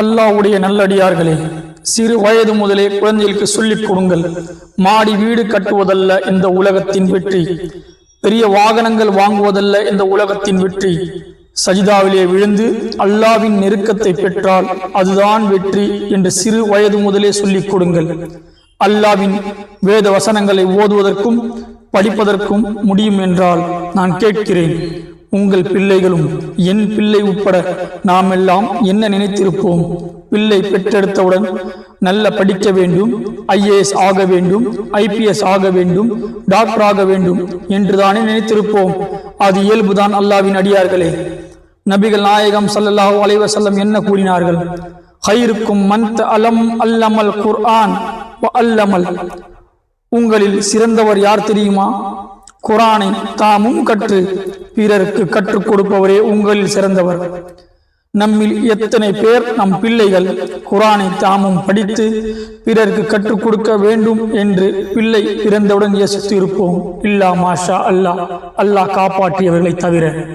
அல்லாஹ்வுடைய நல்லடியார்களே சிறு வயது முதலே குழந்தைகளுக்கு சொல்லிக் கொடுங்கள். மாடி வீடு கட்டுவதல்ல இந்த உலகத்தின் வெற்றி. பெரிய வாகனங்கள் வாங்குவதல்ல இந்த உலகத்தின் வெற்றி. சஜிதாவிலே விழுந்து அல்லாவின் நெருக்கத்தை பெற்றால் அதுதான் வெற்றி என்று சிறு வயது முதலே சொல்லிக் கொடுங்கள். அல்லாவின் வேத வசனங்களை ஓதுவதற்கும் படிப்பதற்கும் முடியும் என்றால் நான் கேட்கிறேன். உங்கள் பிள்ளைகளும் என் பிள்ளை உட்பட நாம் எல்லாம் என்ன நினைத்திருப்போம்? பிள்ளை பெற்றெடுத்தவுடன் நல்ல படிக்க வேண்டும் ஐஏஎஸ் ஆக வேண்டும் ஐபிஎஸ் ஆக வேண்டும் டாக்டர் ஆக வேண்டும் என்றுதானே நினைத்திருப்போம். அது இயல்புதான் அல்லாவின் அடியார்களே. நபிகள் நாயகம் ஸல்லல்லாஹு அலைவசல்லம் என்ன கூறினார்கள்? ஹைருக்கும் மந்த் அலம் அல்லமல் குர்ஆன் வ அல்லமல். உங்களில் சிறந்தவர் யார் தெரியுமா? குரானை தாமும் கற்று பிறருக்கு கற்றுக் கொடுப்பவரே உங்களில் சிறந்தவர். நம்மில் எத்தனை பேர் நம் பிள்ளைகள் குரானை தாமும் படித்து பிறருக்கு கற்றுக் கொடுக்க வேண்டும் என்று பிள்ளை பிறந்தவுடன் யோசித்து இருப்போம். இல்லா மாஷா அல்லாஹ். அல்லாஹ் காப்பாற்றியவர்களை தவிர.